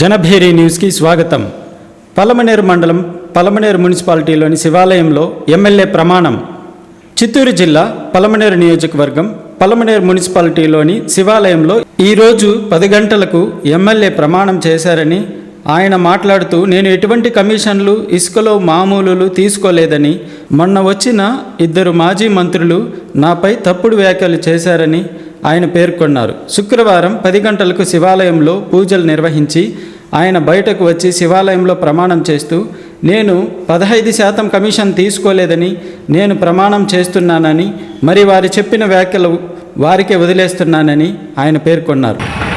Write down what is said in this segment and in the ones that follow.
జనభేరి న్యూస్కి స్వాగతం. పలమనేరు మండలం పలమనేరు మున్సిపాలిటీలోని శివాలయంలో ఎమ్మెల్యే ప్రమాణం. చిత్తూరు జిల్లా పలమనేరు నియోజకవర్గం పలమనేరు మున్సిపాలిటీలోని శివాలయంలో ఈరోజు పది గంటలకు ఎమ్మెల్యే ప్రమాణం చేశారని ఆయన మాట్లాడుతూ నేను ఎటువంటి కమిషన్లు ఇసుకలో మామూలులు తీసుకోలేదని మొన్న వచ్చిన ఇద్దరు మాజీ మంత్రులు నాపై తప్పుడు వ్యాఖ్యలు చేశారని ఆయన పేర్కొన్నారు శుక్రవారం పది గంటలకు శివాలయంలో పూజలు నిర్వహించి ఆయన బయటకు వచ్చి శివాలయంలో ప్రమాణం చేస్తూ నేను పదహైదు శాతం కమిషన్ తీసుకోలేదని నేను ప్రమాణం చేస్తున్నానని మరి వారు చెప్పిన వ్యాఖ్యలు వారికే వదిలేస్తున్నానని ఆయన పేర్కొన్నారు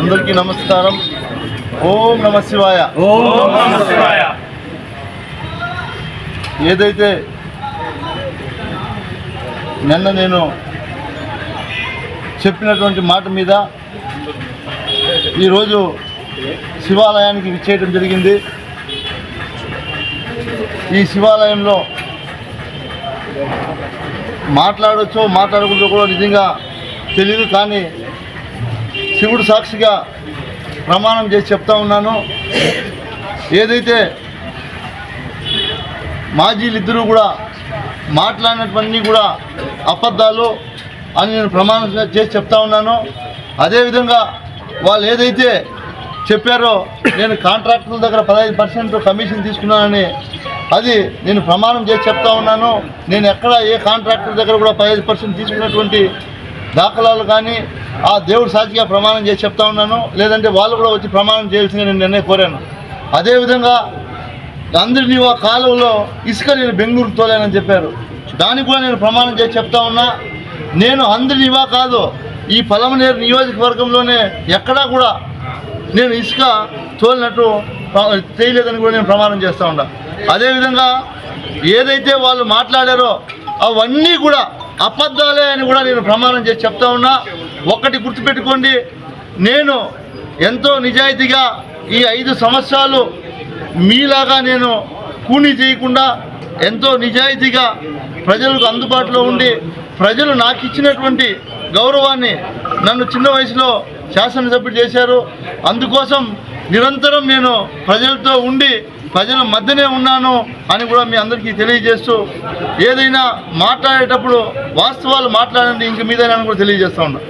అందరికీ నమస్కారం. ఓం నమ శివాయ. ఏదైతే నిన్న నేను చెప్పినటువంటి మాట మీద ఈరోజు శివాలయానికి విచ్చేయడం జరిగింది. ఈ శివాలయంలో మాట్లాడొచ్చో మాట్లాడకూడదో కూడా నిజంగా తెలియదు కానీ శివుడు సాక్షిగా ప్రమాణం చేసి చెప్తా ఉన్నాను. ఏదైతే మాజీలిద్దరూ కూడా మాట్లాడినటువన్నీ కూడా అబద్ధాలు అని నేను ప్రమాణం చేసి చెప్తా ఉన్నాను. అదేవిధంగా వాళ్ళు ఏదైతే చెప్పారో నేను కాంట్రాక్టుల దగ్గర పదహైదు పర్సెంట్ కమిషన్ తీసుకున్నానని అది నేను ప్రమాణం చేసి చెప్తా ఉన్నాను. నేను ఎక్కడ ఏ కాంట్రాక్టర్ దగ్గర కూడా పదహైదు పర్సెంట్ తీసుకున్నటువంటి దాఖలాలు కానీ ఆ దేవుడు సాక్షిగా ప్రమాణం చేసి చెప్తా ఉన్నాను. లేదంటే వాళ్ళు కూడా వచ్చి ప్రమాణం చేయాల్సిందిగా నేను నిర్ణయం కోరాను. అదేవిధంగా అందరినీ ఆ కాలువలో ఇసుక నేను బెంగళూరు తోలేనని చెప్పారు. దానికి కూడా నేను ప్రమాణం చేసి చెప్తా ఉన్నా. నేను అందరినీ కాదు ఈ పలమనేరు నియోజకవర్గంలోనే ఎక్కడా కూడా నేను ఇసుక తోలినట్టు చేయలేదని కూడా నేను ప్రమాణం చేస్తూ ఉన్నా. అదేవిధంగా ఏదైతే వాళ్ళు మాట్లాడారో అవన్నీ కూడా అబద్ధాలే అని కూడా నేను ప్రమాణం చేసి చెప్తా ఉన్నా. ఒక్కటి గుర్తుపెట్టుకోండి. నేను ఎంతో నిజాయితీగా ఈ ఐదు సంవత్సరాలు మీలాగా నేను కూని చేయకుండా ఎంతో నిజాయితీగా ప్రజలకు అందుబాటులో ఉండి ప్రజలు నాకు ఇచ్చినటువంటి గౌరవాన్ని నన్ను చిన్న వయసులో శాసనసభ్యుడు చేశారు. అందుకోసం నిరంతరం నేను ప్రజలతో ఉండి ప్రజల మధ్యనే ఉన్నాను అని కూడా మీ అందరికీ తెలియజేస్తూ ఏదైనా మాట్లాడేటప్పుడు వాస్తవాలు మాట్లాడండి ఇంక మీదైనా కూడా తెలియజేస్తూ ఉన్నా.